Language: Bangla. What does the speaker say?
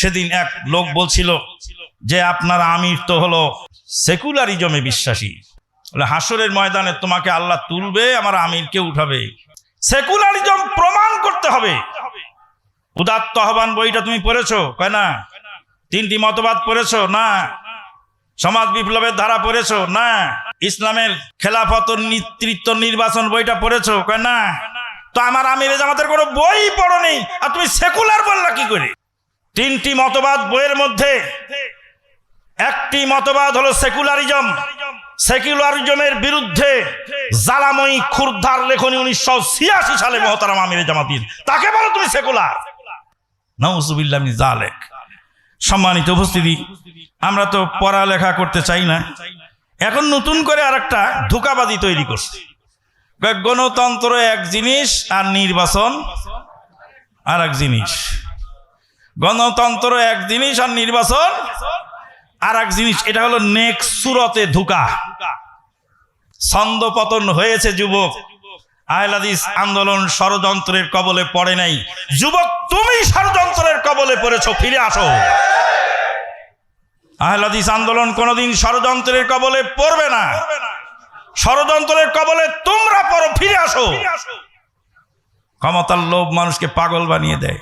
সেদিন এক লোক বলছিল যে, আপনার আমির তো হলো সেকুলারিজমে বিশ্বাসী। হাসরের ময়দানে তোমাকে আল্লাহ তুলবে, আমার আমিরকে উঠাবে। সেকুলারিজম প্রমাণ করতে হবে। উদাত্ত আহ্বান বইটা তুমি পড়েছো, কয় না? তিনটি মতবাদ পড়েছো, না? সমাজ বিপ্লবের ধারা পড়েছো, না? ইসলামের খেলাফত নেতৃত্ব নির্বাচন বইটা পড়েছো, কয় না? তো আমার আমির জামাতের কোনো বই পড়ো নেই, আর তুমি সেকুলার বললা কি করে? তিনটি মতবাদ বইয়ের মধ্যে একটি মতবাদ হলো সেকুলারিজম। সেকুলারিজমের বিরুদ্ধে জালাময়ী খুরধার লেখনী উনিশশো ছিয়াশি সালে মহতারাম আমির জামাতির। তাকে বলো তুমি সেকুলার। জালেক সম্মানিত উপস্থিতি, আমরা তো পড়ালেখা করতে চাই না। এখন নতুন করে আর একটা ধোকাবাজি তৈরি করছে। গণতন্ত্র এক জিনিস আর নির্বাচন আর এক জিনিস। গণতন্ত্র এক জিনিস আর নির্বাচন আর এক জিনিস, এটা হলো নেক সুরতে ধোকা। ছন্দ পতন হয়েছে যুবক। আহলাদিস আন্দোলন ষড়যন্ত্রের কবলে পড়ে নাই। যুবক, তুমি ষড়যন্ত্রের কবলে পড়েছ, ফিরে আসো। আহলাদিস আন্দোলন কোনোদিন ষড়যন্ত্রের কবলে পড়বে না। ষড়যন্ত্রের কবলে তোমরা পড়ো, ফিরে আসো। ক্ষমতার লোভ মানুষকে পাগল বানিয়ে দেয়।